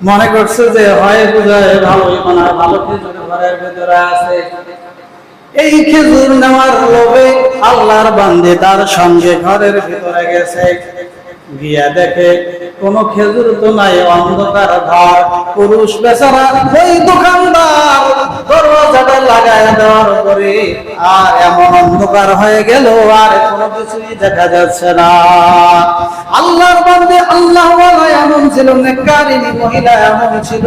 মনে করছে যে হয় বুঝায় ভালোই মনে হয় ভালো খেজুর ঘরের ভেতরে আছে। এই খেজুর নেওয়ার লোভে আল্লাহর বান্দে তার সঙ্গে ঘরের ভিতরে গেছে। গিয়া দেখে, কোন খেজুর তো নাই, অন্ধকার ঘর পুরুষ বেচারা ওই দোকানদার দরজাটা লাগায় দেওয়ার পরে আর এমন অন্ধকার হয়ে গেল, আর কোনো কিছুই দেখা যাচ্ছে না। আল্লাহর বান্দে আল্লাহ এমন ছিল নেকারিনী মহিলা এমন ছিল।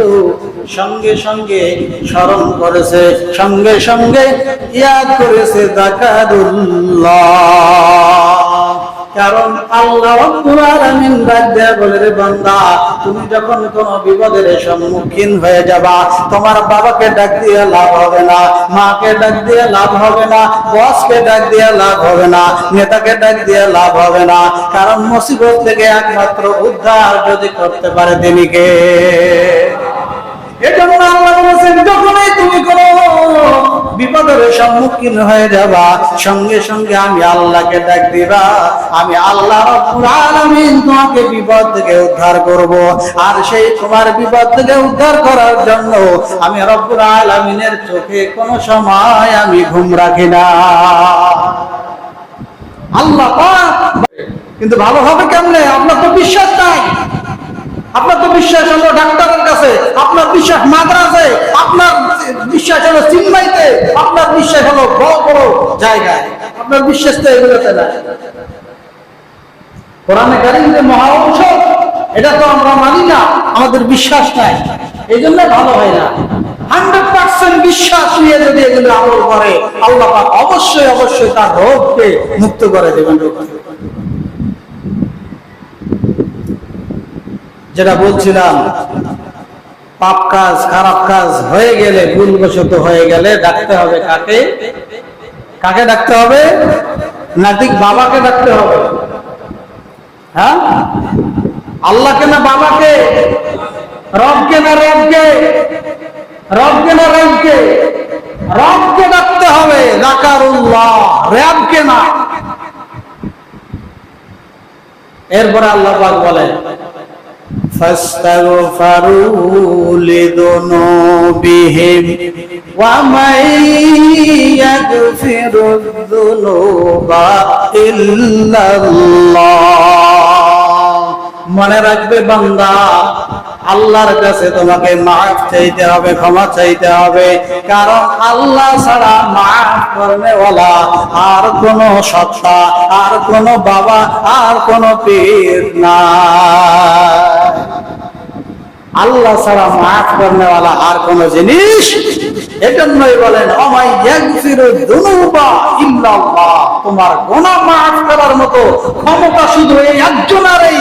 সঙ্গে সঙ্গে স্মরণ করেছে, সঙ্গে সঙ্গে ইয়াদ করেছে, জাকাতুল্লাহ। কারণ আল্লাহ রাব্বুল আলামিন দেয়া বলে বান্দা, তুমি যখন কোন বিপদের সম্মুখীন হয়ে যাবা, তোমার বাবাকে ডাক দিয়ে লাভ হবে না, মাকে ডাক দিয়ে লাভ হবে না, বসকে ডাক দিয়ে লাভ হবে না, নেতাকে ডাক দিয়ে লাভ হবে না, কারণ মুসিবত থেকে একমাত্র উদ্ধার যদি করতে পারে তিনি কে? এজন্য আল্লাহ বলেছেন, যখনই তুমি কোনো বিপদের সম্মুখীন হয়ে যাবা। সঙ্গে সঙ্গে আমি আল্লাহকে ডাক দিবা। আমি আল্লাহ তোমাকে বিপদ থেকে উদ্ধার করব। আর সেই তোমার বিপদ থেকে উদ্ধার করার জন্য আমি রব্বুল আলামিনের চোখে কোনো সময় আমি ঘুম রাখি না। আল্লাহ কিন্তু ভালো হবে কেমনে? আপনার তো বিশ্বাস নাই। আপনার তো বিশ্বাস হলো ডাক্তারের কাছে, আপনার বিশ্বাস মাদ্রাসে, আপনার বিশ্বাস হলো চিন্মাইতে আপনার বিশ্বাস হলো বড় বড় জায়গায়। আপনার বিশ্বাস তো এগুলোতে না কোরআনে যে মহা ঔষধ, এটা তো আমরা মানি না, আমাদের বিশ্বাস নাই। এই জন্য ভালো হয় না। হান্ড্রেড পার্সেন্ট বিশ্বাস নিয়ে যদি এগুলো আমল করে, আল্লাহ অবশ্যই অবশ্যই তার রোগকে মুক্ত করে দেবেন রোগ থেকে। যেটা বলছিলাম, পাপ কাজ, খারাপ কাজ হয়ে গেলে, ভুলবশত হয়ে গেলে ডাকতে হবে কাকে? কাকে ডাকতে হবে? নাকি বাবাকে ডাকতে হবে। হ্যাঁ? আল্লাহকে না বাবাকে? রবকে না রবকে? রবকে না রবকে? রবকে ডাকতে হবে র্যাবকে না। এরপরে আল্লাহ বলেন فاستغفروا لذنوبهم ومن يغفر الذنوب إلا الله মনে রাখবে বান্দা, আল্লাহর কাছে তোমাকে মাফ চাইতে হবে, ক্ষমা চাইতে হবে। কারণ আল্লাহ ছাড়া মাফ করনেওয়ালা আর কোন সত্তা, আর কোন বাবা, আর কোন পীর না আল্লাহ ছাড়া মাফ করনেওয়ালা আর কোন জিনিস? এজন্যই বলেন তোমার গুনাহ মাফ করার মতো ক্ষমতা শুধু এই একজনেরই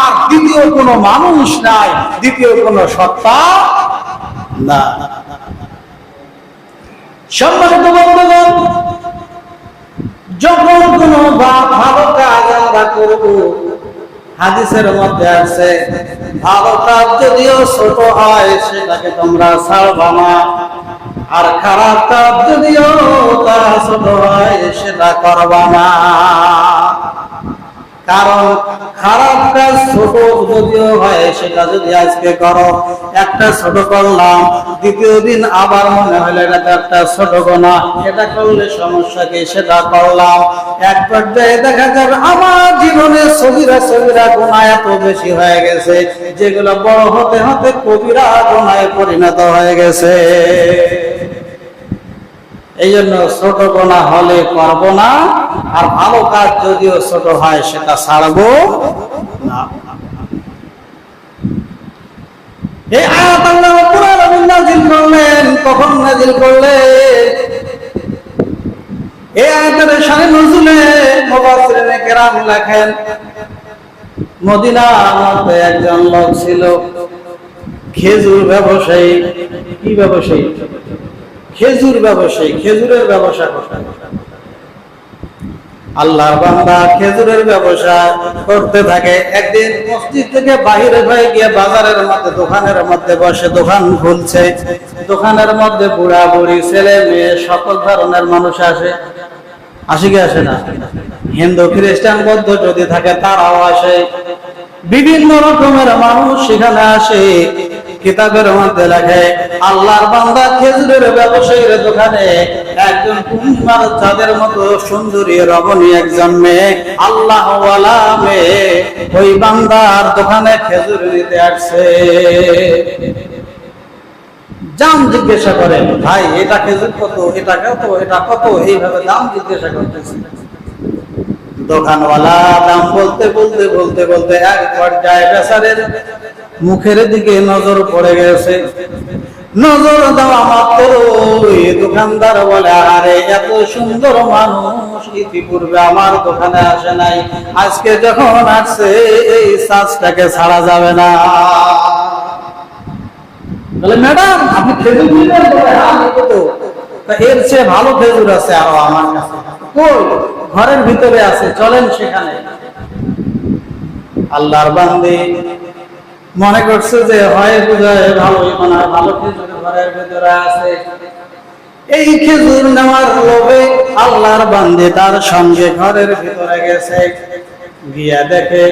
আর দ্বিতীয় কোনো মানুষ নাই, দ্বিতীয় কোনো সত্তা না সম্মানিত বন্ধুগণ, যখন কোনো বা ভালো কাজ আমরা করব হাদিসের মধ্যে আছে ভালো কাজ যদিও ছোট হয়, সেটাকে তোমরা ছাড়বা না। আর খারাপ কাজ যদিও তা ছোট হয়, সেটা করবা না। কারণ খারাপ কাজ ছোট যদিও হয়, সেটা যদি আজকে করো, একটা ছোট করলাম, দ্বিতীয় দিন আবার মনে হলো এটা তো একটা ছোট গোনা। এটা করলে সমস্যা কি? সেটা করলাম। এক পর্যায়ে দেখা যাবে আমার জীবনে সবিরা সবিরা গোনা এত বেশি হয়ে গেছে, যেগুলো বড় হতে হতে কবিরা গোনায় পরিণত হয়ে গেছে। এই জন্য ছোট গোনা হলে করব না, আর ভালো কাজ যদিও ছোট হয়, সেটা ছাড়বো না। এই আয়াত আল্লাহ করলেন, কখন এই আয়াতের নজুলে কেরাম লেখেন মদিনার মধ্যে একজন লোক ছিল, খেজুর ব্যবসায়ী। কি ব্যবসায়ী? খেজুর ব্যবসায়ী, খেজুরের ব্যবসা করতেন আল্লাহর বান্দা খেজুরের ব্যবসা করতে থাকে। একদিন মসজিদ থেকে বাহিরে হয়ে গিয়ে বাজারের মধ্যে, দোকানের মধ্যে বসে দোকান খুলছে। দোকানের মধ্যে বুড়া বুড়ি ছেলে মেয়ে, সকল ধরনের মানুষ আসে। আসে কি আসে না? হিন্দু, খ্রিস্টান, বৌদ্ধ যদি থাকে তারাও আসে। বিভিন্ন রকমের মানুষ সেখানে আসে। কিতাবের মধ্যে লেখে, আল্লাহর বান্দা খেজুরের ব্যবসায়ীর দোকানে একজন পূর্ণিমার চাঁদের মতো সুন্দরী রমণী, একজন মেয়ে আল্লাহ মেয়ে ওই বান্দার দোকানে খেজুর নিতে আসছে। দাম জিজ্ঞাসা করেন, ভাই, এটা খেজুর কত? এটা কত? এটা কত? এইভাবে দাম জিজ্ঞাসা করতেছে। দোকানওয়ালা দাম বলতে বলতে বলতে বলতে এক পর্যায়ে বেচারের মুখের দিকে নজর পড়ে গেছে। নজর দেওয়া মাত্র দোকানদার বলে, আরে, এত সুন্দর মানুষ ইতিপূর্বে আমার দোকানে আসে নাই। আজকে যখন আসছে, এই সাজটাকে ছাড়া যাবে না। বলে, ম্যাডাম, আপনি খেজুর হ্যাঁ তো এর চেয়ে ভালো খেজুর আছে আরও আমার কাছে। ঘরের ভিতরে আছে, চলেন সেখানে। আল্লাহর বান্দি মনে করছে যে হয় বুঝায় ভালো, মনে হয় ভালো খেজুর ঘরের ভিতরে আছে। এই খেজুর নেওয়ার লোভে আল্লাহর বান্দে তার সঙ্গে ঘরের ভিতরে গেছে। গিয়া দেখে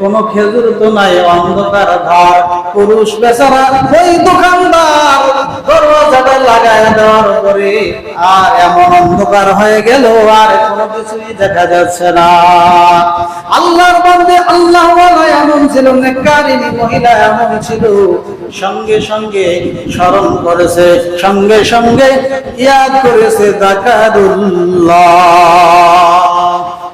কোন খেজুর তো নাই, অন্ধকার ধার। পুরুষ বেচারা ওই দোকানদার দরওয়াজাটা লাগায় দেওয়ার পরে আর এমন অন্ধকার হয়ে গেল, আর কোনো কিছুই দেখা যাচ্ছে না। আল্লাহর বান্দে আল্লাহ এমন ছিল নেকারিনী মহিলা এমন ছিল। সঙ্গে সঙ্গে স্মরণ করেছে, সঙ্গে সঙ্গে ইয়াদ করেছে, জাকাতুল্লাহ।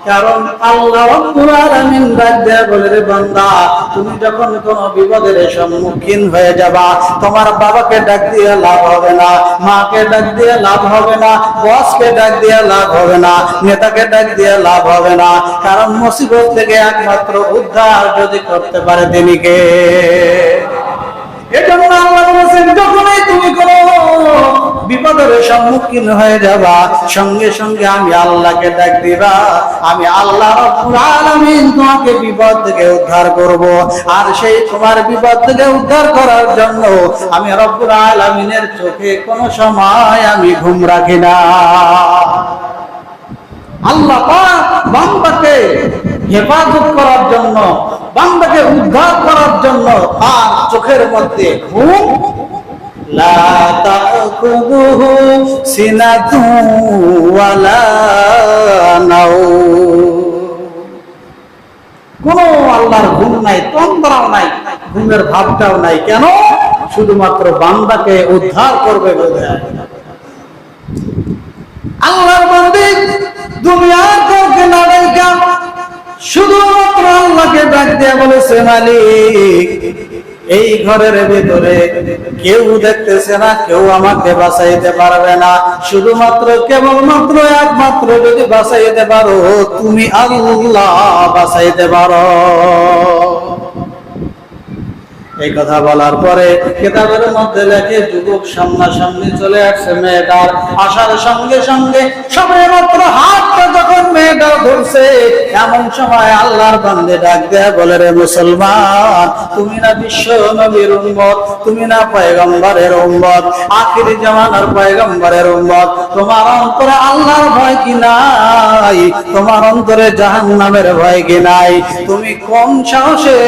কারণ আল্লাহ রাব্বুল আলামিন দেয়া বলে রে বান্দা, তুমি যখন কোন বিপদের সম্মুখীন হয়ে যাবা, তোমার বাবাকে ডাক দিয়ে লাভ হবে না, মাকে ডাক দিয়ে লাভ হবে না, বসকে ডাক দিয়ে লাভ হবে না, নেতাকে ডাক দিয়ে লাভ হবে না, কারণ মুসিবত থেকে একমাত্র উদ্ধার যদি করতে পারে তিনি কে? এজন্য আল্লাহ বলেছেন, যখনই তুমি কোন বিপদের সম্মুখীন হয়ে যাবা। সঙ্গে সঙ্গে আমি আল্লাহকে ডাক দিবা। আমি আল্লাহ তোমাকে বিপদ থেকে উদ্ধার করব। আর সেই তোমার বিপদ থেকে উদ্ধার করার জন্য আমি রব্বুল আলামিনের চোখে কোন সময় আমি ঘুম রাখি না। আল্লাহ বান্দাকে হেফাজত করার জন্য, বান্দাকে উদ্ধার করার জন্য তার চোখের মধ্যে ঘুম কোন আল্লাহর ঘুম নাই, তন্দ্রাও নাই, ঘুমের ভাবটাও নাই। কেন? শুধুমাত্র বান্দাকে উদ্ধার করবে আল্লাহর বান্দে দুনিয়ার কাউকে না শুধুমাত্র আল্লাহকে ডাক দিয়ে বলেছে মালিক এই ঘরের ভিতরে কেউ দেখতেছে না, কেউ আমাকে বাঁচাইতে পারবে না। শুধুমাত্র কেবলমাত্র একমাত্র যদি বাঁচাইতে পারো, তুমি আল্লাহ বাঁচাইতে পারো। এই কথা বলার পরে কেতাবের মধ্যে লেখে, যুবক সামনাসামনি চলে আসছে মেয়েটার। আসার সঙ্গে সঙ্গে সবাই মাত্র হাতটা মেয়েটা ধরছে। এমন সময় আল্লাহর বান্দে ডাক বলে, রে মুসলমান, তুমি না বিশ্ব নবীর উম্মত, তুমি না পয়গম্বরের উম্মত পয়গম্বরের উম্মত, তোমার অন্তরে আল্লাহর ভয় কি নাই? তোমার অন্তরে ভয় কি নাই? তুমি কোন সাহসে,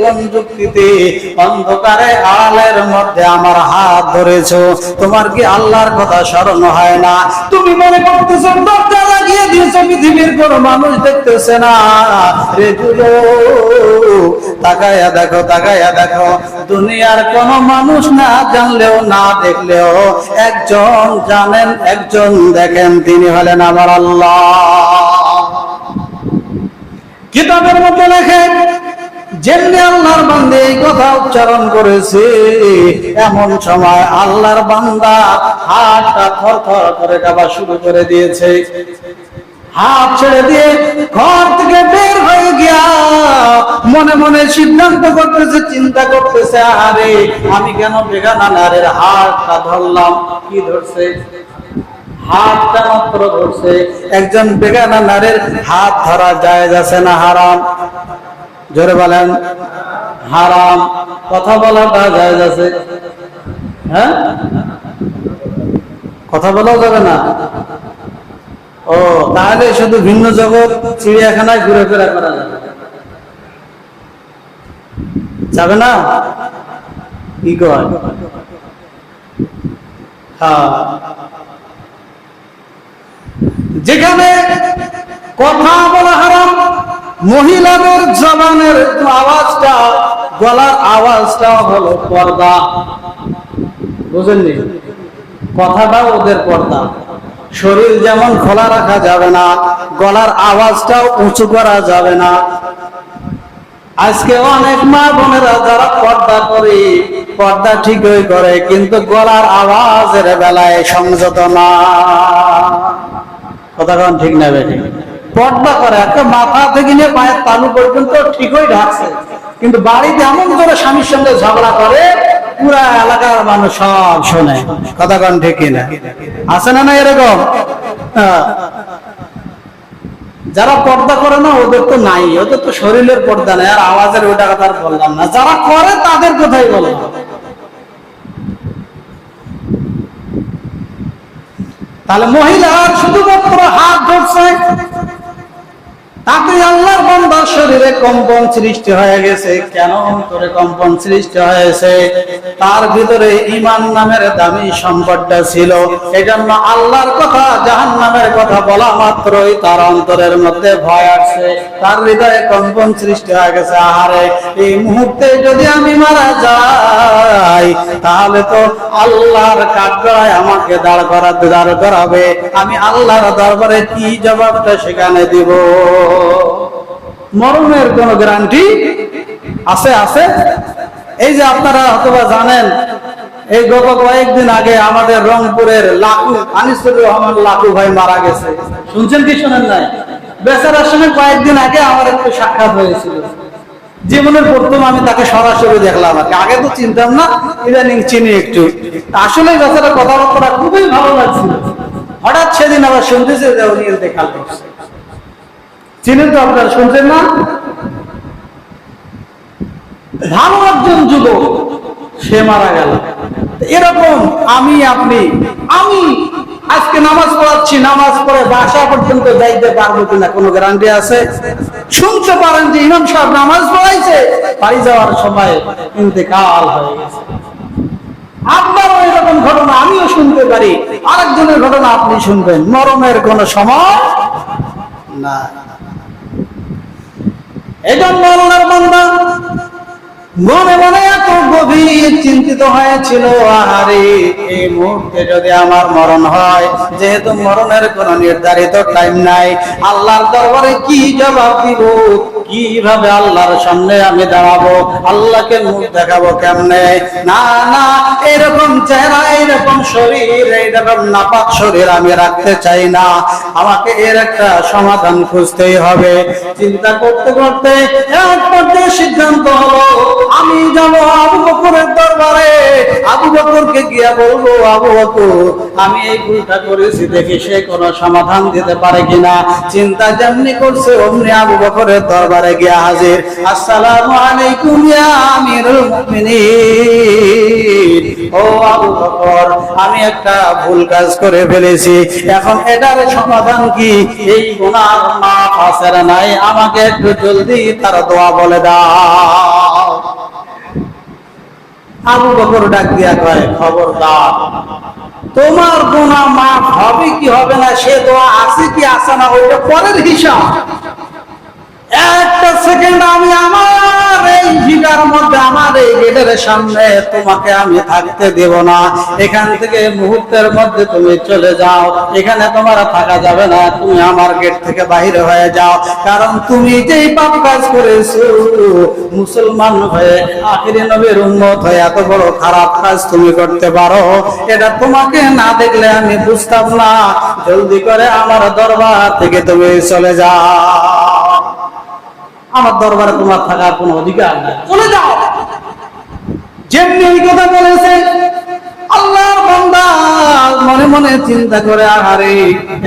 কোন যুক্তিতে অন্ধকারে আলের মধ্যে আমার হাত ধরেছো? তোমার কি আল্লাহর কথা স্মরণ হয় না? তুমি মনে করতেছো লাগিয়ে দিয়েছ পৃথিবীর কোন মানুষ দেখতেছে না। রে তাকায়া দেখো তাকায়া দেখো। দুনিয়ার কোন মানুষ না জানলেও, না দেখলেও একজন জানেন, একজন দেখেন, তিনি হলেন আমার আল্লাহ। কিতাবের মধ্যে লেখেন যেমনি আল্লাহর বান্দে এই কথা উচ্চারণ করেছে, এমন সময় আল্লাহর বান্দা হাতটা থর থর করে কাবা শুরু করে দিয়েছে। হাত ছেড়ে দিয়ে ঘর থেকে বের হয়ে গিয়া মনে মনে সিদ্ধান্ত করতেছে, চিন্তা করতেছে, আরে আমি কেন বেগানা নারের হাতটা ধরলাম? কি ধরছে? হাতটা মাত্র ধরছে। একজন বেগানা নারের হাত ধরা যায় যাচ্ছে না হারাম? জোরে বলেন, হারাম। কথা বলাটা যায় যাচ্ছে হ্যাঁ? কথা বলাও যাবে না। ও, তাহলে শুধু ভিন্ন জগৎ চিড়িয়াখানায় ঘুরে ফেরা করা যাবে। যাবে না? কি হ্যাঁ যেখানে কথা বলা হারাম, মহিলাদের জবানের আওয়াজটা, গলার আওয়াজটা হলো পর্দা। বুঝেননি? কথাটা ওদের পর্দা। শরীর যেমন খোলা রাখা যাবে না, গলার আওয়াজটাও উঁচু করা যাবে না। আজকে অনেক মা বোনেরা যারা পর্দা করে, পর্দা ঠিকই করে, কিন্তু গলার আওয়াজের বেলায় সংযত না। কথা কন ঠিক না বেটি পর্দা করে একটা মাথা থেকে নিয়ে পায়ের তালু পর্যন্ত ঠিকই ঢাকছে। কিন্তু বাড়িতে এমন করে স্বামীর সঙ্গে ঝগড়া করে পুরা এলাকার মানুষ সব শোনে। কথা কন ঠিক না আছে না না এরকম? হ্যাঁ। যারা পর্দা করে না, ওদের তো নাই। ওদের তো শরীরের পর্দা নাই, আর আওয়াজের ওইটা কথা বললাম না। যারা করে, তাদের কথাই বলো তাহলে মহিলার শুধুমাত্র হাত ধরছে তাতে আল্লাহর বান্দার শরীরে কম্পন সৃষ্টি হয়ে গেছে। কেন করে কম্পন সৃষ্টি হয়েছে? তার ভিতরে ইমান নামের দামি সম্পদটা ছিল। এজন্য আল্লাহর কথা জাহান নামের কথা বলা মাত্রই তার অন্তরের মধ্যে ভয় আসছে। তার হৃদয়ে কম্পন সৃষ্টি হয়ে গেছে। আহারে, এই মুহূর্তে যদি আমি মারা যাই তাহলে তো আল্লাহর কাঠগড়ায় আমাকে দাঁড় করাতে দাঁড় করাবে। আমি আল্লাহর দরবারে কি জবাবটা সেখানে দিব? মরণের কোন গ্যারান্টি আছে আছে? এই যে আপনারা হয়তোবা জানেন, এই গত কয়েকদিন আগে আমাদের রংপুরের লাকু, আনিসুর রহমান লাকু ভাই মারা গেছে। শুনছেন কি, শোনেন নাই? বেচারার সঙ্গে কয়েকদিন আগে আমার একটু সাক্ষাৎ হয়েছিল। জীবনের প্রথম আমি তাকে সরাসরি দেখলাম আর আগে তো চিনতাম না, ইদানিং চিনি একটু। আসলে বেচারা কথাবার্তা খুবই ভালো লাগছিল। হঠাৎ সেদিন আবার শুনতেছে যে উনি দেখা করছে। চিনেন তো আপনারা শুনছেন না? ভালো একজন যুবক, সে মারা গেল। এরকম আমি, আপনি, আমি আজকে নামাজ পড়াচ্ছি, নামাজ পড়ে বাসা পর্যন্ত যাইতে পারব কিনা কোনো গ্যারান্টি আছে? শুনতে পারেন যে ইমাম সাহেব নামাজ পড়াইছে, বাড়ি যাওয়ার সময় ইন্তেকাল হয়ে গেছে। আপনারও এরকম ঘটনা, আমিও শুনতে পারি। আরেকজনের ঘটনা আপনি শুনবেন, মরণের কোন সময় না এজন্য আল্লাহর বান্দা মনে মনে এত গভীর চিন্তিত হয়েছিল, আহারে, এই মুহূর্তে যদি আমার মরণ হয়, যেহেতু মরণের কোনো নির্ধারিত টাইম নাই, আল্লাহর দরবারে কি জবাব দিব? কীভাবে আল্লাহর সামনে আমি দাঁড়াবো? আল্লাহকে মুখ দেখাবো কেমনে? না না, এরকম চেহারা এইরকম শরীর এইরকম নাপাক শরীর আমি রাখতে চাই না। আমাকে এর একটা সমাধান খুঁজতেই হবে। চিন্তা করতে করতে এক পর্যায়ে সিদ্ধান্ত হলো আমি যাব আবু বকরের দরবারে, আবু বকরকে গিয়া বলব আবু বকর, আমি এই ভুলটা করেছি দেখি সে কোনো সমাধান দিতে পারে কিনা? চিন্তা যেমনি করছে, অমনি আবু বকরের দরবারে গিয়া হাজির। আসসালামু আলাইকুম ইয়া আমিরুল মুমিনিন। ও আবু বকর, আমি একটা ভুল কাজ করে ফেলেছি। এখন এটার সমাধান কি? এই গুনার মাফ আছে নাই? আমাকে একটু জলদি তার দোয়া বলে দাও। আবু বকর ডাক দিয়া কয়, খবরদার, তোমার গুণা মাফ হবে কি হবে না? সে দোয়া আছে কি আছে না? ওইটা পরের হিসাব। একটা সেকেন্ড আমি আমার এই ভিটার মধ্যে, আমার এই গেটের সামনে তোমাকে আমি থাকতে দেব না। এখান থেকে মুহূর্তের মধ্যে তুমি চলে যাও। এখানে তোমার থাকা যাবে না। তুমি আমার গেট থেকে বাইরে হয়ে যাও। কারণ তুমি যেই পাপ কাজ করেছ, মুসলমান হয়ে, আখিরি নবীর উন্মত হয়ে এত বড় খারাপ কাজ তুমি করতে পারো। এটা তোমাকে না দেখলে আমি বুঝতাম না। জলদি করে আমার দরবার থেকে তুমি চলে যাও। আমার দরবারে তোমার থাকার কোনো অধিকার নাই। চলে যাও। যেমনি এই কথা বলেছে, আল্লাহর বান্দা মনে মনে চিন্তা করে, আহারে,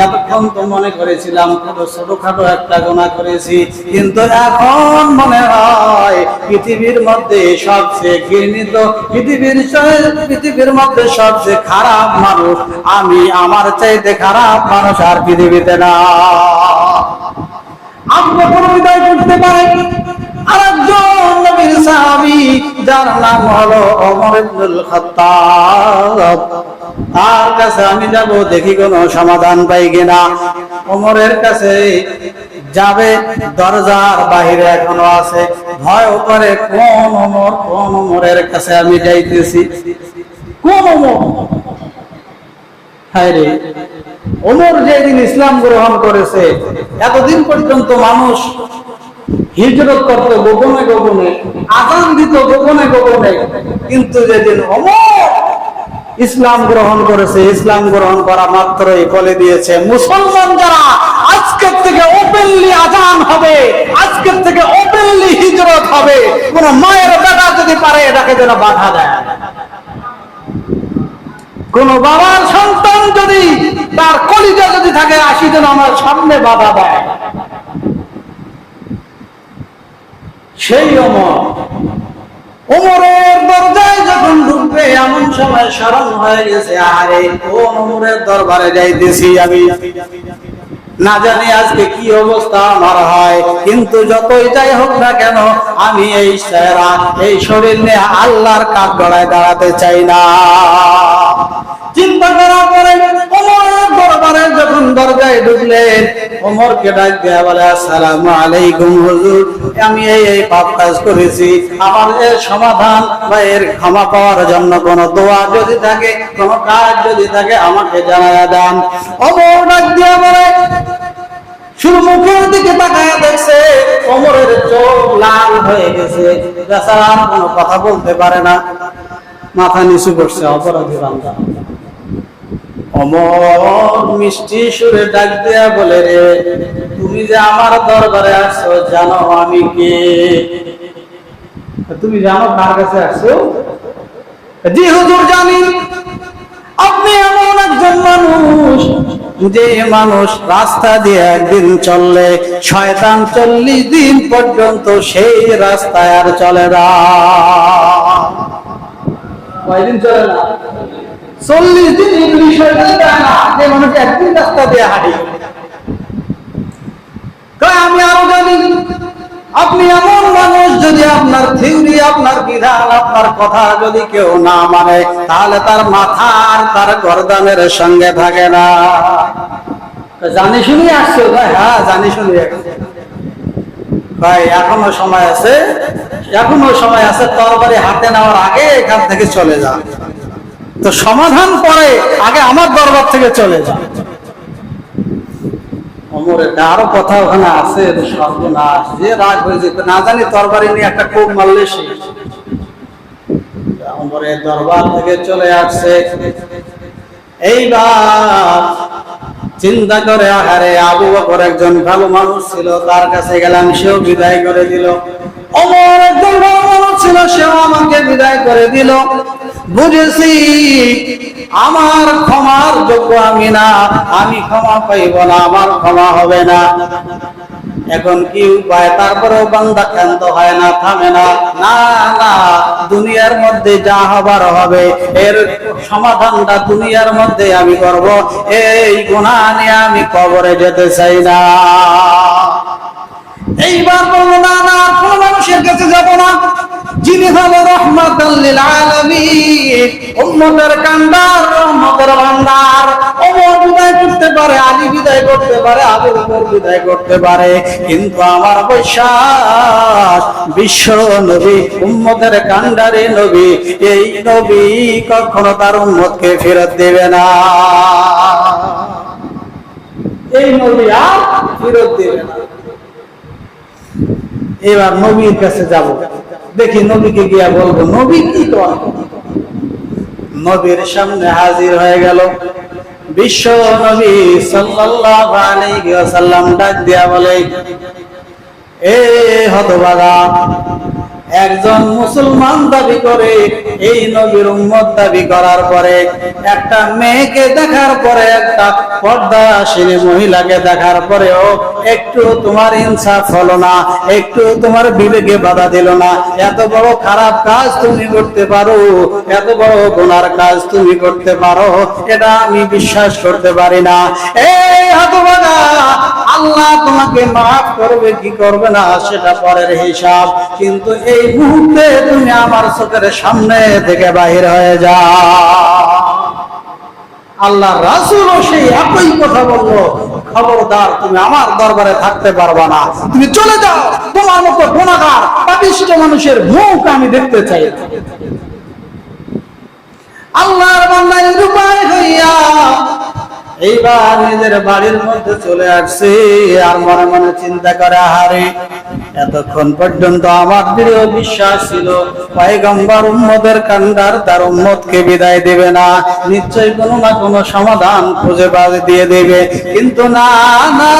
এতক্ষণ তো মনে করেছিলাম কত ছোটখাটো একটা গোনা করেছি। কিন্তু এখন মনে হয়, পৃথিবীর মধ্যে সবচেয়ে ঘৃণিত, পৃথিবীর পৃথিবীর মধ্যে সবচেয়ে খারাপ মানুষ আমি, আমার চাইতে খারাপ মানুষ আর পৃথিবীতে না। তার কাছে আমি যাব, দেখি কোনো সমাধান পাই কিনা। ওমরের কাছে যাবে, দরজার বাহিরে এখনও আছে। ভয় করে, কোন ওমর, কোন ওমরের কাছে আমি যাইতেছি। কোন ওমর? ওমর যেদিন ইসলাম গ্রহণ করেছে, এতদিন পর্যন্ত মানুষ হিজরত করতো গোপনে গোপনে, আজান দিত গোপনে গোপনে, কিন্তু যেদিন ওমর ইসলাম গ্রহণ করেছে, ইসলাম গ্রহণ করা মাত্রই বলে দিয়েছে, মুসলমান যারা আজকের থেকে ওপেনলি আজান হবে, আজকের থেকে ওপেনলি হিজরত হবে, কোন মায়ের বেটা যদি পারে, এটাকে যেন বাধা দেয়। কোন বাবার সন্তান যদি তার কলিজা যদি থাকে, আসি যেন আমার সামনে বাধা দেয়। সেই অমর। ওমরের দরজায় যখন ঢুকবে, এমন সময় স্মরণ হয়ে গেছে আরে দরবারে যাইতেছি আমি। না জানি আজকে কি অবস্থা আমার হয়, কিন্তু যতই যাই হোক না কেন, আমি এই চেহারা এই শরীর নিয়ে আল্লাহর কাঠ গড়ায় দাঁড়াতে চাই না। চিন্তা পরে কাজ করেছি। আমার এর সমাধান এর ক্ষমা জন্য কোন দোয়া যদি থাকে, কোন কাজ যদি থাকে, আমাকে জানায় দেন। ওমর ডাক বলে শুধু মুখের দিকে তাকায় দেখছে ওমরের চোখ লাল হয়ে গেছে। বেচারা কোনো কথা বলতে পারে না। মাথা নিচু করছে অপরাধী বান্দা। অমর মিষ্টি সুরে ডাক দেয়া বলে রে, তুমি যে আমার দরবারে আসছো, জানো আমি কে? তুমি জানো কার কাছে আসছো? জি হুজুর জানি আপনি এমন একজন মানুষ যে মানুষ রাস্তা দিয়ে একদিন চললে, শয়তান চল্লিশ দিন পর্যন্ত সেই রাস্তায় আর চলে না। কয়দিন চলে না? চল্লিশ দিন ইংলিশ যে মানুষ একদিন রাস্তা দিয়ে হাঁটি। আমি আরও জানি। আপনি এমন মানুষ যদি আপনার থিওরি আপনার বিধান, আপনার কথা যদি কেউ না মানে তাহলে তার মাথা আর তার গরদানের সঙ্গে থাকে না। জানি শুনি আসছো? হ্যাঁ জানি শুনি ভাই এখনও সময় আছে? এখনও সময় আছে, তরবারি হাতে নেওয়ার আগে এখান থেকে চলে যা। তো সমাধান পরে আগে আমার দরবার থেকে চলে যা। অমরের আরও কথা ওখানে আছে সর্বনাশ। যে রাগ হয়ে যেত, না জানি তরবারি নিয়ে একটা খুব মারলে সে। অমরের দরবার থেকে চলে আসছে। এইবার চিন্তা করে, আহারে, আবু বকর একজন ভালো মানুষ ছিল, তার কাছে গেলাম, সেও বিদায় করে দিল। অমর একজন ভালো ছিল সেও আমাকে বিদায় করে দিল। বুঝেছি, আমার ক্ষমার যোগ্য আমি না, আমি ক্ষমা পাইব না, আমার ক্ষমা হবে না। এখন কি উপায়? তারপরেও বান্দা ক্ষান্ত হয় না, থামে না। না না, দুনিয়ার মধ্যে যা হবার হবে, এর সমাধানটা দুনিয়ার মধ্যে আমি করব। এই গুণা নিয়ে আমি কবরে যেতে চাই না। এইবার বলল না না কোন মানুষের কাছে যাব না। যিনি হলো রহমাতাল্লিল আলামিন, উম্মতের কান্ডার, রহমতের ভান্ডার ওমর বিদায় করতে পারে, আলী বিদায় করতে পারে, আবু বকর বিদায় করতে পারে। কিন্তু আমার বিশ্বাস, বিশ্ব নবী, উম্মতের কান্ডারে নবী, এই নবী কখনো তার উম্মতকে ফেরত দেবে না। এই নবী আর ফেরত দেবে না। এবার নবীর কাছে যাব। দেখি নবীকে গিয়া বলব, নবী, কি কর নবীর সামনে হাজির হয়ে গেল। বিশ্ব নবী সাল্লাল্লাহু আলাইহি ওয়াসাল্লাম ডাক দিয়া বলে, এ হতবাগা একজন মুসলমান দাবি করে, এই নবীর উম্মত দাবি করার পরে একটা মেয়েকে দেখার পরে, একটা পর্দাশীল মহিলাকে দেখার পরেও একটু তোমার ইনসাফ হলো না, একটু তোমার বিবেকে বাধা দিল না। এত বড় খারাপ কাজ তুমি করতে পারো, এত বড় গুনার কাজ তুমি করতে পারো, এটা আমি বিশ্বাস করতে পারি না। এই আল্লাহ তোমাকে মাফ করবে, কি করবে না সেটা পরের হিসাব। কিন্তু এই মুহূর্তে তুমি আমার চোখের সামনে থেকে বাহির হয়ে আল্লাহ রাসুলও সেই একই কথা বলল, খবরদার, তুমি আমার দরবারে থাকতে পারবা না। তুমি চলে যাও, তোমার মতো গুণাগার, পাপিষ্ট মানুষের মুখ আমি দেখতে চাই। আল্লাহর বান্দা নিরুপায় হইয়া এইবার নিজের বাড়ির মধ্যে চলে আসছি, আর মনে মনে চিন্তা করে হারে এতক্ষণ পর্যন্ত আমার দৃঢ় বিশ্বাস ছিল পাইগম্বর উম্মদের কান্ডার, তার উম্মতকে বিদায় দেবে না নিশ্চয়ই কোনো না কোনো সমাধান খুঁজে বাজে দিয়ে দেবে, কিন্তু না না।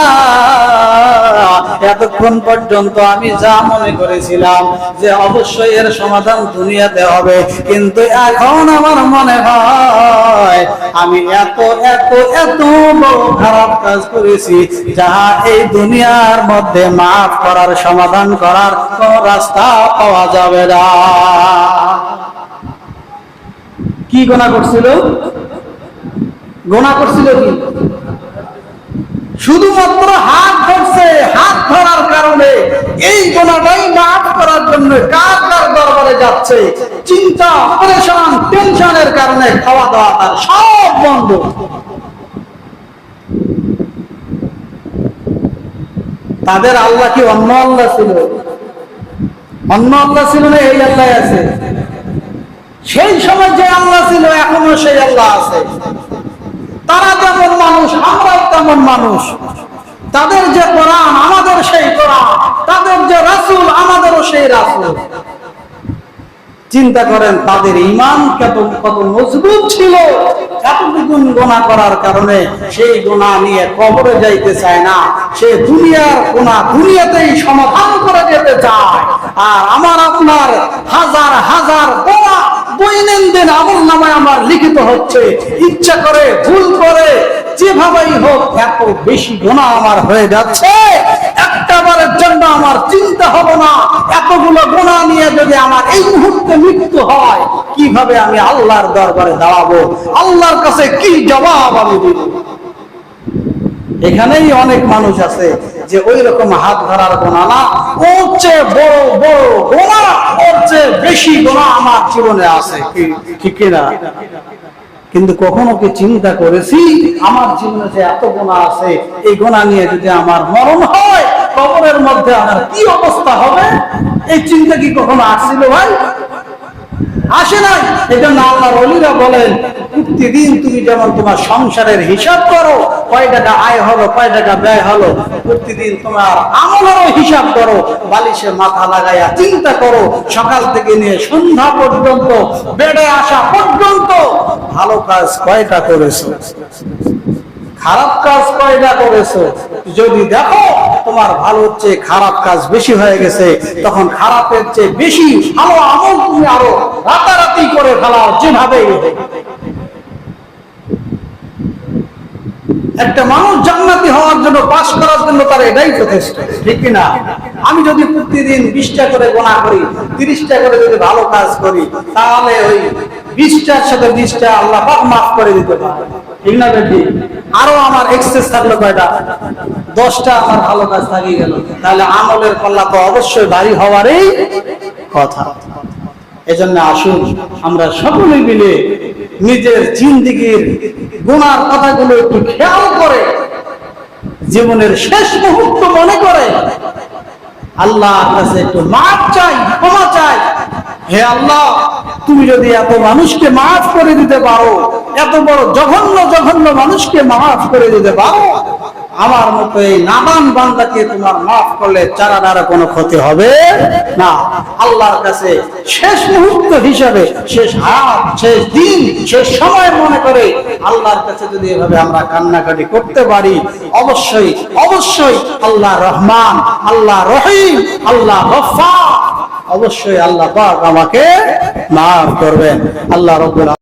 এতক্ষণ পর্যন্ত আমি যা মনে করেছিলাম যে অবশ্যই এর সমাধান দুনিয়াতে হবে, কিন্তু এখন আমার মনে হয় আমি এত এত এত বড় খারাপ কাজ করেছি যাহা এই দুনিয়ার মধ্যে মাফ করার, সমাধান করার কোন রাস্তা পাওয়া যাবে না। কি গোনা করছিল? গোনা করছিল কি? শুধুমাত্র হাত ধরছে, হাত ধরার কারণে এই গোনাটাই মাফ করার জন্য কার কার দরবারে যাচ্ছে। চিন্তা, অপারেশন, টেনশনের কারণে খাওয়া দাওয়া তার সব বন্ধ। তাদের আল্লাহ কি অন্য আল্লাহ ছিল? অন্য আল্লাহ ছিল না এই আল্লাহ আছে? সেই সময় যে আল্লাহ ছিল, এখনও সেই আল্লাহ আছে। তারা যেমন মানুষ, আমরাও তেমন মানুষ। তাদের যে কোরআন, আমাদের সেই কোরআন। তাদের যে রাসূল, আমাদেরও সেই রাসূল। চিন্তা করেন, তাদের ইমান কত কত মজবুত ছিল। এতটুকু গোনা করার কারণে সেই গোনা নিয়ে কবরে যাইতে চায় না। সে দুনিয়ার গোনা দুনিয়াতেই সমাধান করে যেতে চায়। আর আমার আপনার হাজার হাজার গোনা দৈনন্দিন আমল নামায় আমার লিখিত হচ্ছে, ইচ্ছা করে, ভুল করে, যেভাবেই হোক এত বেশি গোনা আমার হয়ে যাচ্ছে। একটাবারের জন্য আমার চিন্তা হবে না, এতগুলো গোনা নিয়ে যদি আমার এই মুহূর্তে মৃত্যু হয়, কীভাবে আমি আল্লাহর দরবারে দাঁড়াবো? আল্লাহর কাছে কি জবাব আমি দিব? এখানেই অনেক মানুষ আছে যে ওই রকম হাত ধরার গোনা না, ওর চেয়ে বড় বড় গোনা, ওর চেয়ে বেশি গোনা আমার জীবনে আছে ঠিক কিনা? কিন্তু কখনো কি চিন্তা করেছি, আমার জীবনে যে এত গোনা আছে, এই গোনা নিয়ে যদি আমার মরণ হয়, কবরের মধ্যে আমার কি অবস্থা হবে? এই চিন্তা কি কখনো আসছিল ভাই? আসে নাই। এটা না আল্লাহর অলিরা বলেন, প্রতিদিন তুমি যেমন তোমার সংসারের হিসাব করো, কয় টাকা আয় হলো কয় টাকা ব্যয় হলো, প্রতিদিন তোমার আমলেরও হিসাব করো, বালিশে মাথা লাগাইয়া চিন্তা করো, সকাল থেকে নিয়ে সন্ধ্যা পর্যন্ত, বেড়ে আসা পর্যন্ত ভালো কাজ কয়টা করেছ? খারাপ কাজ কয়টা করেছ? যদি দেখো তোমার ভালো হচ্ছে খারাপ কাজ বেশি হয়ে গেছে, তখন খারাপের চেয়ে বেশি ভালো আমল তুমি আরও রাতারাতি করে ফেলাও যেভাবেই একটা মানুষ জান্নাতি হওয়ার জন্য পাশ করার জন্য তার এটাই যথেষ্ট, ঠিক কিনা আমি যদি প্রতিদিন বিশটা করে গোনা করি, তিরিশটা করে যদি ভালো কাজ করি, তাহলে ওই বিশটার সাথে বিশটা আল্লাহ পাক মাফ করে দিতে পারে। ঠিক না বেটি? আরও আমার এক্সেস থাকল কয়টা? দশটা আমার ভালো কাজ থাকিয়ে গেল। তাহলে আমলের পাল্লা তো অবশ্যই ভারী হওয়ারই কথা। এজন্য আসুন, আমরা সকলে মিলে নিজের জিন্দিগির গুনার কথাগুলো একটু খেয়াল করে জীবনের শেষ মুহূর্ত মনে করে। আল্লাহর কাছে একটু মাফ চাই, ক্ষমা চাই। হে আল্লাহ, তুমি যদি এত মানুষকে মাফ করে দিতে পারো, এত বড় জঘন্য জঘন্য মানুষকে মাফ করে দিতে পারো আমার মতো এই নাদান বান্দাকে তোমার মাফ করলে চারা দ্বারা কোনো ক্ষতি হবে না। আল্লাহর কাছে শেষ মুহূর্ত হিসাবে, শেষ হাত, শেষ দিন, শেষ সময় মনে করে আল্লাহর কাছে যদি এভাবে আমরা কান্নাকাটি করতে পারি, অবশ্যই অবশ্যই আল্লাহ রহমান, আল্লাহ রহিম, আল্লাহ গফফার, অবশ্যই আল্লাহ পাক আমাকে মাফ করবেন। আল্লাহ রব্বুল